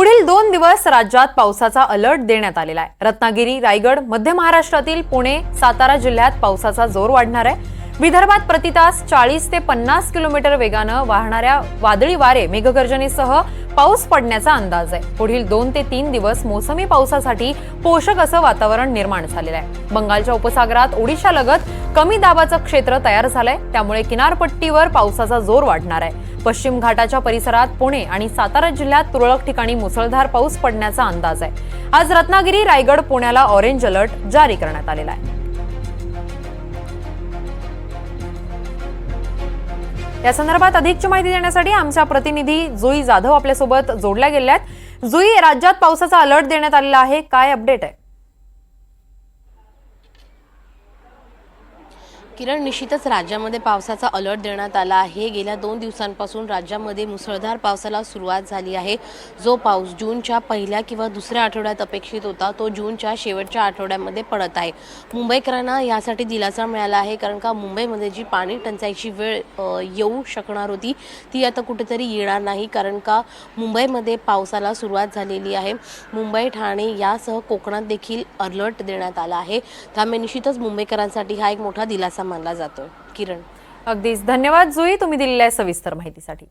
पुढील दोन दिवस राज्यात पावसाचा अलर्ट देण्यात आलेला आहे. रत्नागिरी रायगड मध्य महाराष्ट्रातील पुणे सातारा जिल्ह्यात पावसाचा जोर वाढणार आहे. विदर्भात प्रतितास चाळीस ते पन्नास किलोमीटर वेगानं वाहणाऱ्या वादळी वारे मेघगर्जनेसह पाऊस पडण्याचा अंदाज आहे. पुढील दोन ते तीन दिवस मोसमी पावसासाठी पोषक असं वातावरण निर्माण झालेलं आहे. बंगालच्या उपसागरात ओडिशा लगत कमी दाबाचं क्षेत्र तयार झालंय. त्यामुळे किनारपट्टीवर पावसाचा जोर वाढणार आहे. पश्चिम घाटाच्या परिसरात पुणे आणि सातारा जिल्ह्यात तुरळक ठिकाणी मुसळधार पाऊस पडण्याचा अंदाज आहे. आज रत्नागिरी रायगड पुण्याला ऑरेंज अलर्ट जारी करण्यात आलेला आहे. या संदर्भात अधिकची माहिती देण्यासाठी आमच्या प्रतिनिधी जुई जाधव आपल्यासोबत जोडल्या गेल्या आहेत जुई राज्यात पावसाचा अलर्ट देण्यात आलेला आहे. काय अपडेट आहे? किरण निश्चितच राज्यामध्ये पावसाचा अलर्ट देण्यात आला आहे. गेल्या दोन दिवसांपासून राज्यामध्ये मुसळधार पावसाला सुरुवात झाली आहे. जो पाऊस जूनच्या पहिल्या किंवा दुसऱ्या आठवड्यात अपेक्षित होता तो जूनच्या शेवटच्या आठवड्यामध्ये पडत आहे. मुंबईकरांना यासाठी दिलासा मिळाला आहे कारण का मुंबईमध्ये जी पाणी टंचाईची वेळ येऊ शकणार होती ती आता कुठेतरी येणार नाही कारण का मुंबईमध्ये पावसाला सुरुवात झालेली आहे. मुंबई ठाणे यासह कोकणात देखील अलर्ट देण्यात आला आहे. त्यामुळे निश्चितच मुंबईकरांसाठी हा एक मोठा दिलासा मानला जातो किरण. अगदीच. धन्यवाद जुई तुम्ही दिलेल्या सविस्तर माहितीसाठी.